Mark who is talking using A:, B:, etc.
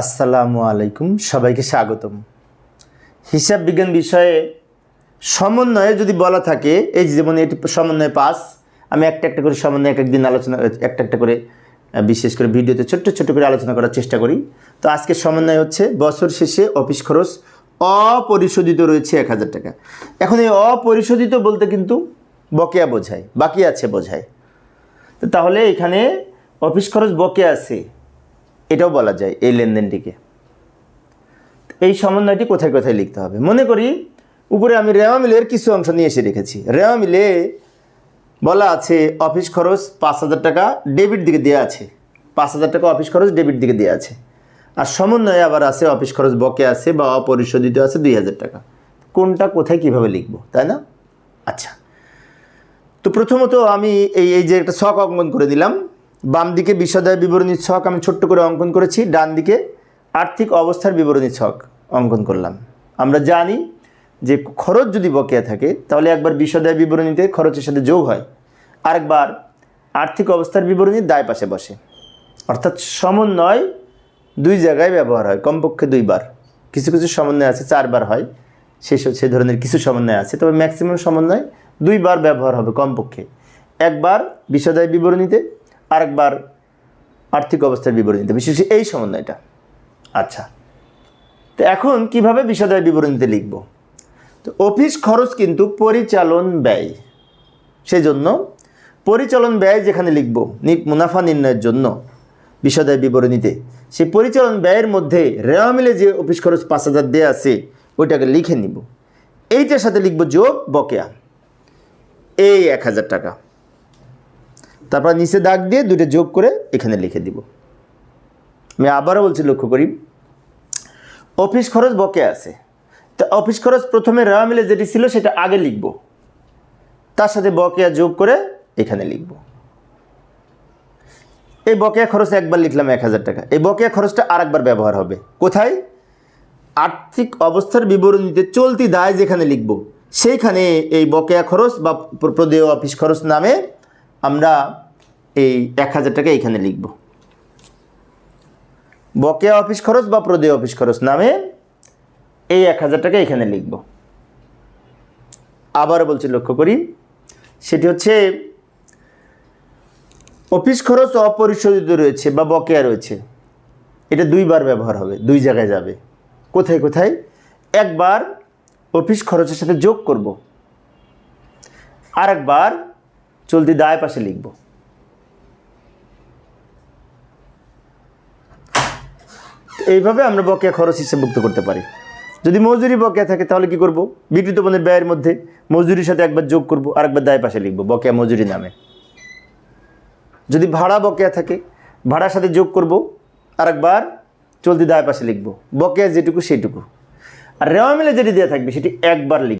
A: আসসালামু আলাইকুম, সবাইকে স্বাগতম। হিসাব বিজ্ঞান বিষয়ে সমন্বয়ে যদি বলা থাকে, এই যেমন এটি সমন্বয় পাস, আমি একটা একটা করে সমন্বয় এক একদিন আলোচনা, একটা একটা করে বিশেষ করে ভিডিওতে ছোট্ট ছোট্ট করে আলোচনা করার চেষ্টা করি। তো আজকে সমন্বয় হচ্ছে বছর শেষে অফিস খরচ অপরিশোধিত রয়েছে এক হাজার টাকা। এখন এই অপরিশোধিত বলতে কিন্তু বকেয়া বোঝায়, বাকি আছে বোঝায়। তো তাহলে এখানে অফিস খরচ বকেয়া আছে। এটাও বলা যায় এই লেনদেনটিকে। এই সমন্বয়টি কোথায় কোথায় লিখতে হবে? মনে করি উপরে আমি রেওয়া মিলের কিছু অংশ নিয়ে এসে রেখেছি। রেওয়া মিলে বলা আছে, অফিস খরচ পাঁচ হাজার টাকা, ডেবিট দিকে দেওয়া আছে। পাঁচ হাজার টাকা অফিস খরচ, ডেবিট দিকে দেওয়া আছে। আর সমন্বয়ে আবার আছে, অফিস খরচ বকে আছে বা অপরিশোধিত আছে দুই হাজার টাকা। কোনটা কোথায় কীভাবে লিখব, তাই না? আচ্ছা। তো প্রথমত আমি এই এই যে একটা শখ অঙ্কন করে দিলাম। বাম দিকে বিষাদয় বিবরণীর ছক আমি ছোট্ট করে অঙ্কন করেছি ডান দিকে আর্থিক অবস্থার বিবরণী ছক অঙ্কন করলাম। আমরা জানি যে খরচ যদি বকেয়া থাকে, তাহলে একবার বিষাদয় বিবরণীতে খরচের সাথে যোগ হয়, আরেকবার আর্থিক অবস্থার বিবরণীর দায় পাশে বসে। অর্থাৎ সমন্বয় দুই জায়গায় ব্যবহার হয়, কমপক্ষে দুইবার। কিছু কিছু সমন্বয় আছে, চারবার হয় সেই সে ধরনের কিছু সমন্বয় আছে, তবে ম্যাক্সিমাম সমন্বয় দুইবার ব্যবহার হবে কমপক্ষে। একবার বিষাদায় বিবরণীতে আরেকবার আর্থিক অবস্থার বিবরণীতে বিশেষ এই সমন্বয়টা। আচ্ছা। তো এখন কীভাবে বিষাদায় বিবরণীতে লিখব? তো অফিস খরচ কিন্তু পরিচালন ব্যয়। সেজন্য পরিচালন ব্যয় যেখানে লিখব মুনাফা নির্ণয়ের জন্য বিষাদায় বিবরণীতে, সেই পরিচালন ব্যয়ের মধ্যে রেওয়া মিলে যে অফিস খরচ পাঁচ হাজার দেওয়া আছে, ওইটাকে লিখে নিব। এইটার সাথে লিখব যোগ বকেয়া। এই এক হাজার টাকা। তারপর নিচে দাগ দিয়ে দুটো যোগ করে এখানে লিখে দিব। আমি আবারও বলছি লক্ষ্য করি। অফিস খরচ বকে আছে। তো অফিস খরচ প্রথমে রেওয়া মিলে যেটি ছিল সেটা আগে লিখব। তার সাথে বকেয়া যোগ করে এখানে লিখব। এই বকেয়া খরচ একবার লিখলাম এক হাজার টাকা। এই বকেয়া খরচটা আরেকবার ব্যবহার হবে। কোথায়? আর্থিক অবস্থার বিবরণীতে চলতি দায় যেখানে লিখব, সেইখানে এই বকেয়া খরচ বা প্র- প্রদেয় অফিস খরচ নামে আমরা এই এক হাজার টাকা এইখানে লিখব। বকেয়া অফিস খরচ বা প্রদেয় অফিস খরচ নামে এই এক হাজার টাকা এখানে লিখব। আবার বলছি, লক্ষ্য করি, সেটি হচ্ছে অফিস খরচ অপরিশোধিত রয়েছে বা বকেয়া রয়েছে। এটা দুইবার ব্যবহার হবে, দুই জায়গায় যাবে। কোথায় কোথায়? একবার অফিস খরচের সাথে যোগ করব। আরেকবার চলতি দায় পাশে লিখব। এইভাবে আমরা বকেয়া খরচ হিসেবভুক্ত করতে পারি। যদি মজুরি বকেয়া থাকে তাহলে কি করব? বিকৃত পণ্যের ব্যয়ের মধ্যে মজুরির সাথে একবার যোগ করব আর একবার দায় পাশে লিখব, বকেয়া মজুরি নামে। যদি ভাড়া বকেয়া থাকে, ভাড়ার সাথে যোগ করব, আরেকবার চলতি দায় পাশে লিখব, বকেয়া যেটুকু সেটুকু। আর রেওয়া মিলে যেটি দেওয়া থাকবে, সেটি একবার লিখব।